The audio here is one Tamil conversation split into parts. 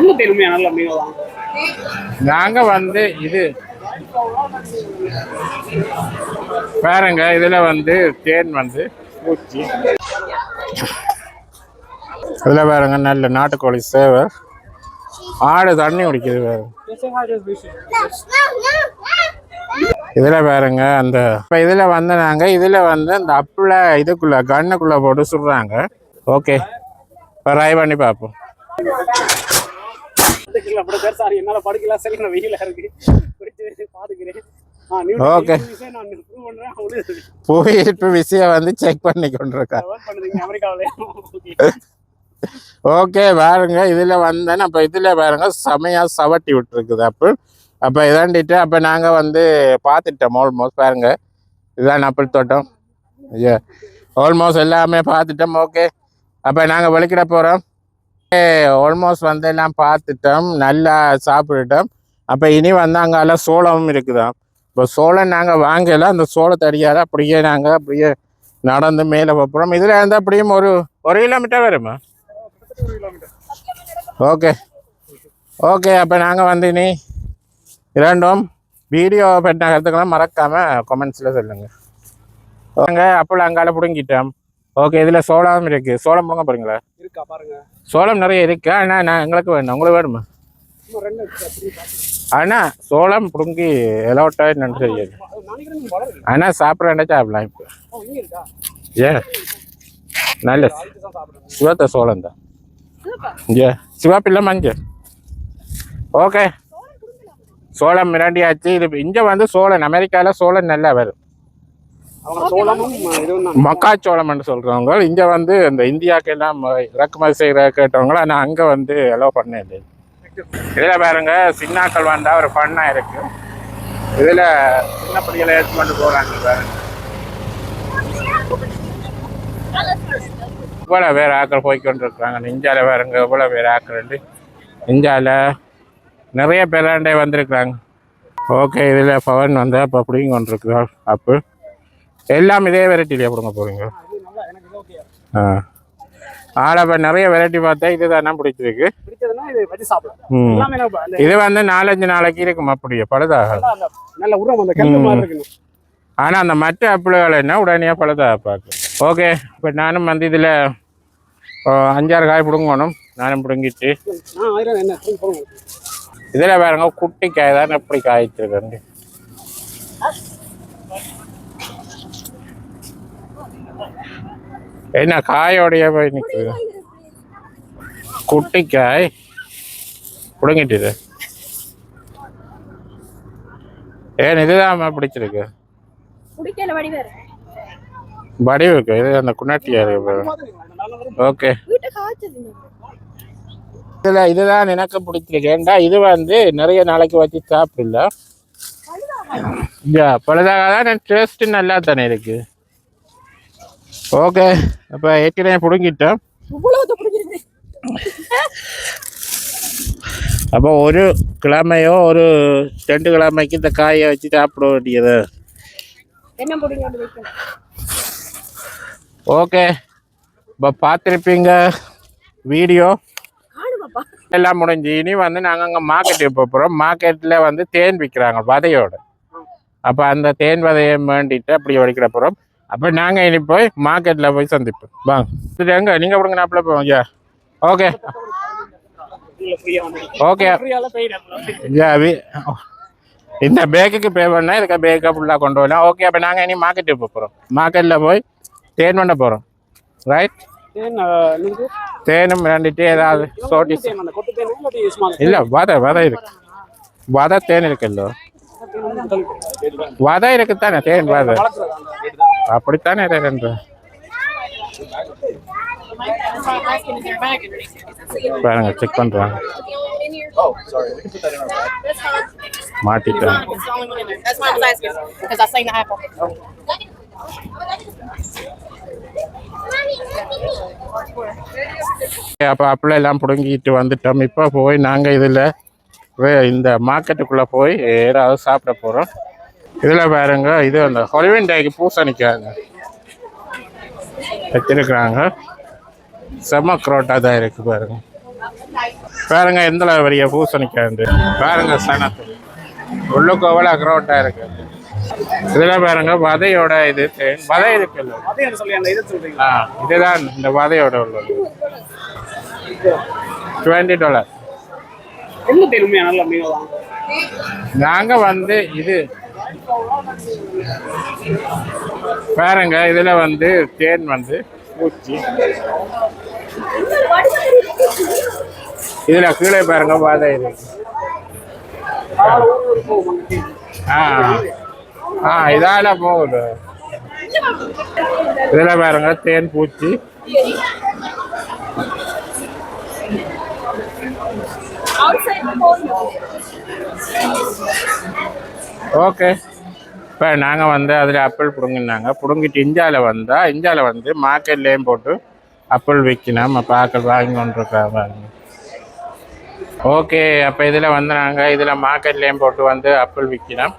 எந்த பெருமையா நல்ல மீன் தான் நாங்க வந்து இது பாருங்க இதுல வந்து தேன் வந்து பூச்சி. இதுல பாருங்க நல்ல நாட்டுக்கோழி சேவை. ஆடு தண்ணி குடிக்குது பாருங்க. இதுல பாருங்க அந்த இப்ப இதுல வந்து நாங்க இதுல வந்து அந்த அப்புல இதுக்குள்ள கண்ணுக்குள்ள போட்டு சுடுறாங்க. ஓகே இப்போ ட்ரை பண்ணி பார்ப்போம். படுக்கல படுக்க சாரி என்னால படுக்கல சரி நான் வெயில இருக்கு ப்ரூவ் பண்றேன். அவனு புவியீர்ப்பு விசையை வந்து செக் பண்ணி கொண்டிருக்கா ஒர்க் பண்ணுறீங்க. அமெரிக்காவிலே. ஓகே பாருங்க. இதுல வந்தேன். அப்ப இதுல பாருங்க. செமையா சவட்டி விட்டுருக்குது அப்போ அப்ப இதாண்டிட்டு அப்ப நாங்க வந்து பார்த்துட்டோம் ஆல்மோஸ்ட் பாருங்க. இதுதான் அப்பள் தோட்டம். ஐயா ஆல்மோஸ்ட் எல்லாமே பார்த்துட்டோம் ஓகே அப்ப நாங்க வெளிக்கிட போறோம். ஆல்மோஸ்ட் வந்து எல்லாம் பார்த்துட்டோம் நல்லா சாப்பிட்டுட்டோம். அப்போ இனி வந்து அங்கால சோளமும் இருக்குதான் இப்போ சோளம் நாங்கள் வாங்கல அந்த சோளத்தை அடியால் அப்படியே நாங்கள் அப்படியே நடந்து மேலே போகிறோம் இதில் இருந்து அப்படியும் ஒரு ஒரு கிலோமீட்டர் வருமா? ஓகே ஓகே அப்போ நாங்கள் வந்து இனி இரண்டும் வீடியோ பற்றின கருத்துக்கெல்லாம் மறக்காமல் கமெண்ட்ஸில் சொல்லுங்க. ஓகே அப்போ அங்கால பிடுங்கிட்டோம். ஓகே இதில் சோளம் இருக்கு. சோளம் பிடுங்க போறீங்களா இருக்கா பாருங்க. சோளம் நிறைய இருக்கு. ஆனால் நான் எங்களுக்கு வேணும். உங்களுக்கு வேணுமா. ஆனால் சோளம் பிடுங்கி நீங்க வளருங்க. ஆனால் சாப்பிட்றேன்டா சாப்பிடலாம் இப்போ. ஏ நல்ல சிவத்த சோளம் தான். ஏ சிவப்பில்லை மஞ்சள். ஓகே சோளம் மிராண்டியாச்சு. இது இங்கே வந்து சோளம் அமெரிக்காவில் சோளம் நல்லா வரும். தான். மக்காச்சோளம்னு சொல்கிறவங்க இங்கே வந்து இந்த இந்தியாவுக்கு எல்லாம் இறக்குமதி செய்கிற கேட்டவங்க ஆனால் அங்கே வந்து எலோ பண்ண இல்லை. இதில் பாருங்க சின்னாக்கள் வந்தால் ஒரு ஃபன்னாக இருக்கு. இதில் சின்ன பிள்ளைகளை எடுத்து கொண்டு போகிறாங்க பாருங்க. இவ்வளோ பேர் ஆக்கள் போய்க்கொண்டு இருக்கிறாங்க இந்தியாவில் பாருங்க இவ்வளோ பேர் ஆக்கள் இந்தியாவில் நிறைய பேராண்டே வந்திருக்கிறாங்க. ஓகே இதில் பவன் வந்து அப்போ பிடிங்க கொண்டிருக்கிறார். அப்போ எல்லாம் இதே வெரைட்டிலேயே பிடுங்க போகிறீங்க ஆ. ஆளை இப்போ நிறைய வெரைட்டி பார்த்தா இதுதானே பிடிச்சிருக்கு பிடிச்சதுன்னா இது சாப்பிடலாம். ம். இது வந்து நாலஞ்சு நாளைக்கு இருக்கும் அப்படியே? பழுதாக ஆனால் அந்த மற்ற அப்பிள்கள் என்ன? உடனே பழுதாக பார்க்கும். ஓகே. இப்போ நானும் வந்து இதில் அஞ்சாறு காய் பிடுங்கணும். நானும் பிடுங்கிட்டு. இதில் பாருங்க குட்டி காய் தான் எப்படி காய்ச்சிருக்கு என்ன காயோடைய போய் நிற்குது குட்டி காய் பிடுங்கிட்டு ஏன் இதுதான் பிடிச்சிருக்கு? வடிவுக்கு இது அந்த குன்னாட்டியா இருக்கு. ஓகே. இதுல இதுதான் எனக்கு பிடிச்சிருக்கு. ஏன்டா இது வந்து நிறைய நாளைக்கு வச்சு சாப்பிடல. பழுதாக தான் டேஸ்ட் நல்லா தானே இருக்கு. ஓகே அப்போ ஏற்கனவே பிடுங்கிட்டோம் அப்போ ஒரு கிழமையோ ஒரு ரெண்டு கிழமைக்கு இந்த காயை வச்சு சாப்பிட வேண்டியது. ஓகே இப்போ பார்த்துருப்பீங்க வீடியோ? எல்லாம் முடிஞ்சு. இனி வந்து நாங்கள் அங்கே மார்க்கெட்டுக்கு போக போகிறோம் மார்க்கெட்டில் வந்து தேன் விற்கிறாங்க வதையோட. அப்போ அந்த தேன் வதையை வேண்டிட்டு அப்படி வடிக்கிற போகிறோம் அப்போ நாங்கள் இனி போய் மார்க்கெட்டில் போய் சந்திப்போம். வாங்க. சரி எங்க? நீங்கள் கொடுங்க நாப்பில் போவோம். ஐயா ஓகே. ஓகே. ஐயா இந்த பேக்குக்கு பே பண்ணால் இதுக்கு பேக்கை ஃபுல்லாக கொண்டு வரலாம் ஓகே. அப்போ நாங்கள் இனி மார்க்கெட்டுக்கு போக போகிறோம் மார்க்கெட்டில் போய் தேன் பண்ண போகிறோம் ரைட் தேனும் வேண்டிட்டு ஏதாவது சோட்டிஸ் இல்லை வதை வதை இருக்கு. வதை தேன் இருக்குல்லோ. வதை இருக்குத்தானே தேன் வதை அப்படித்தானே என்று பாருங்க செக் பண்றாங்க மாட்டிட்டேன் அப்போ அப்பளம் எல்லாம் பிடுங்கிட்டு வந்துட்டோம் இப்போ போய் நாங்கள் இதில் இந்த மார்க்கெட்டுக்குள்ளே போய் ஏதாவது சாப்பிட போகிறோம் இதில் பாருங்க இது அந்த ஹொலிவின் டேக்கு பூசணிக்காங்க வச்சிருக்கிறாங்க செம்ம குரோட்டா தான் இருக்குது பாருங்க. பாருங்க எந்த வரிய பூசணிக்காண்டு பாருங்க சனத்து. உள்ளுக்கு எவ்வளோ அக்ரோட்டா இருக்கு. இதுல பாருங்க வதையோட இது. வதை இருக்குல்ல ஆ இதுதான் இந்த வதையோட உள்ளது. டுவெண்ட்டி டாலர் நாங்கள் வந்து இது பாருங்க இதில் வந்து தேன் வந்து பூச்சி. இதில் கீழே பாருங்க பாதை இருக்கு ஆ. ஆ இதால போகுது. இதில் பாருங்க தேன் பூச்சி. ஓகே. இப்போ நாங்கள் வந்து அதில் ஆப்பிள் பிடுங்கினாங்க. பிடுங்கிட்டு இந்தியாவில் வந்தால் இந்தியாவில் வந்து மார்க்கெட்லேயும் போட்டு ஆப்பிள் விற்கணும் அப்போ ஆக்கள் வாங்கி கொண்டிருக்காங்க ஓகே. அப்போ இதில் வந்து நாங்கள் இதில் மார்க்கெட்லேயும் போட்டு வந்து ஆப்பிள் விற்கணும்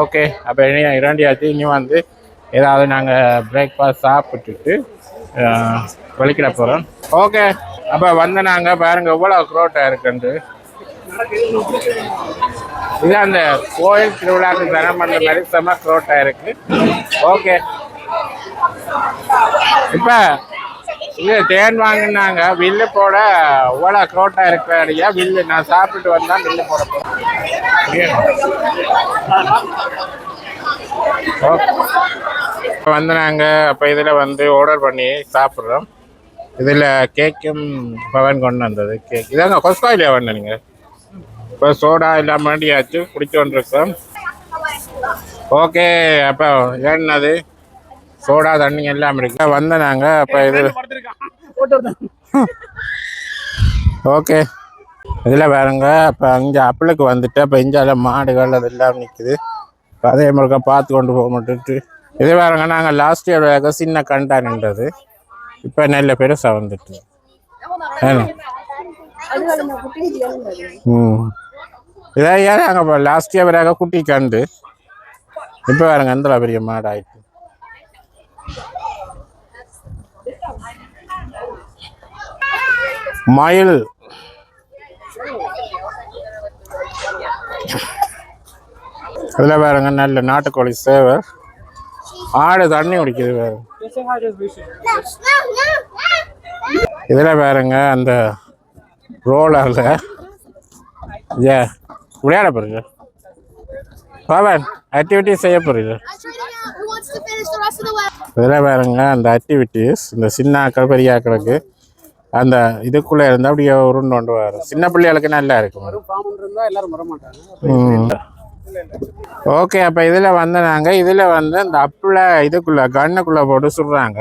ஓகே. அப்போ இனி இரண்டியாச்சு இனி வந்து ஏதாவது நாங்கள் பிரேக்ஃபாஸ்ட் சாப்பிட்டுட்டு வெளிக்கிட போகிறோம் ஓகே. அப்போ வந்து நாங்கள் பாருங்கள் எவ்வளோ க்ரோட்டாக இருக்குன்ட்டு. இது அந்த கோயில் திருவிழாக்கு தரம் பண்ணுற மாதிரி செம க்ரோட்டாக இருக்கு. ஓகே இப்போ இல்லை தேன் வாங்கினாங்க. வில்லு போட இவ்வளோ க்ரோட்டாக இருக்கிற வில்லு நான் சாப்பிட்டு வந்தால் வில்லு போட போகிறேன் இப்போ வந்து நாங்கள் அப்போ இதில் வந்து ஆர்டர் பண்ணி சாப்பிட்றோம். இதில் கேக்கும் பவன் கொண்டு வந்தது. கேக் இதாங்க கொஸ்காயிலே வேணும் நீங்கள் இப்போ சோடா எல்லாம் மாட்டியாச்சு குடிச்சு கொண்டிருக்கோம் ஓகே அப்போ என்னது? சோடா தண்ணி எல்லாம் இருக்கு. வந்த நாங்கள் அப்போ இது. ஓகே. இதில் பாருங்க அப்போ இங்கே அப்பளுக்கு வந்துட்டு அப்போ இஞ்சால மாடுகள் அதெல்லாம் நிற்குது அதே முழுக்க பார்த்து கொண்டு போக மாட்டேன்ட்டு இதே பாருங்க நாங்கள் லாஸ்ட் இயர் சின்ன கண்டான்ன்றது இப்போ நல்ல பெருசாக வந்துட்டு. ம். இதாக ஏன் நாங்கள் இப்போ லாஸ்ட் இயர் வராக குட்டி கண்டு இப்போ பாருங்க எந்த பெரிய மாடு ஆயிட்டு. மயில். இதில் வேறுங்க நல்ல நாட்டுக்கோழி சேவை. ஆடு தண்ணி குடிக்குது வேறு இதில் வேறுங்க அந்த ரோலரில் ஏ விளையாட போறீங்க? பவன் ஆக்டிவிட்டி செய்ய போறீங்க? இதில் பாருங்க அந்த ஆக்டிவிட்டீஸ் இந்த சின்ன ஆக்கள் பெரிய ஆக்களுக்கு அந்த இதுக்குள்ளே இருந்தால் அப்படியே உருண்டு கொண்டு வரும் சின்ன பிள்ளைகளுக்கு நல்லா இருக்கும். ஓகே அப்போ இதில் வந்து நாங்கள் இதில் வந்து இந்த அப்பில் இதுக்குள்ளே கண்ணுக்குள்ளே போட்டு சுடுறாங்க.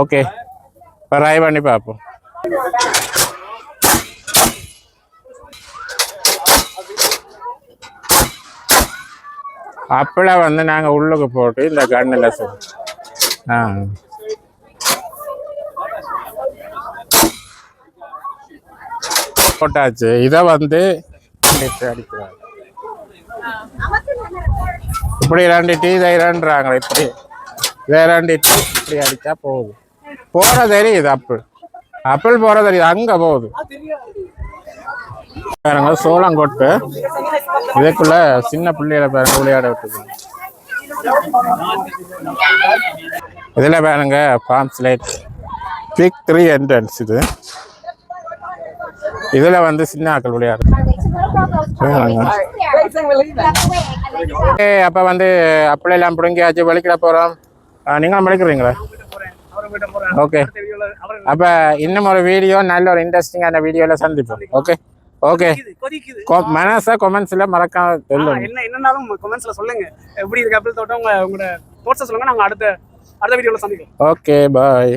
ஓகே இப்போ ட்ரை பண்ணி பார்ப்போம். அப்பெல்லாம் வந்து நாங்கள் உள்ளுக்கு போட்டு இந்த கண்ணில் ஆ. போட்டாச்சு. இதை வந்து அடிக்கிறாங்க. இப்படி ரெண்டுட்டு இதை இரண்டுறாங்க இப்படி இதை டீ இப்படி அடிச்சா போகுது போகிற தெரியுது அப்பிள். அப்பிள் போகிற தெரியுது அங்கே போகுது. பாருங்க சோளங்கொட்டு இதுக்குள்ள சின்ன பிள்ளைகளை பாருங்க விளையாட விட்டு இதுல பாருங்க form slide pick three entrance இது. இதுல வந்து சின்ன ஆக்கள் விளையாடு ஓகே அப்போ வந்து எல்லாம் பிடுங்கியாச்சு வெளிக்கிட போகிறோம் நீங்களும் வலிக்கிறீங்களா? ஓகே அப்போ இன்னும் ஒரு வீடியோ நல்ல ஒரு இன்ட்ரெஸ்டிங்கான வீடியோவில் சந்திப்போம். ஓகே ஓகே மனசை கொமெண்ட்ஸில் மறக்காம சொல்லுங்க என்ன என்னன்னாலும் கமெண்ட்ஸ்ல சொல்லுங்க. எப்படி இருக்கு அப்படி தோட்டம் உங்க உங்களோட தோட்ஸை சொல்லுங்க நாங்க அடுத்த அடுத்த வீடியோல சந்திக்கலாம். Okay bye